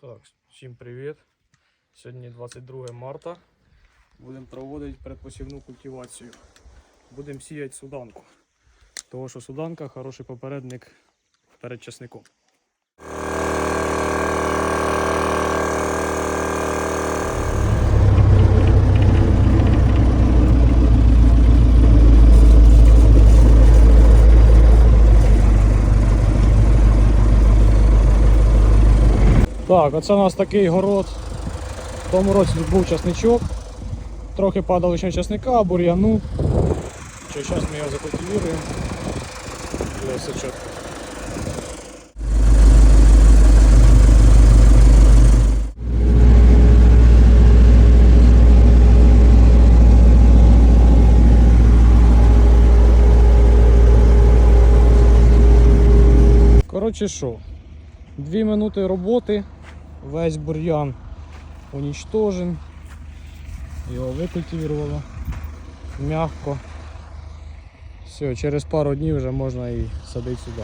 Так, всім привіт. Сьогодні 22 марта. Будемо проводити предпосівну культивацію. Будемо сіяти суданку. Тому що суданка хороший попередник перед часником. Так, оце у нас такий город. В тому році був часничок. Трохи падало ще часника, бур'яну. Що зараз ми його закультивуємо. І все. Коротше що, Дві минути роботи, весь бур'ян унічтожен. Його викультивувало м'яко. Все, через пару днів вже можна і садити сюди.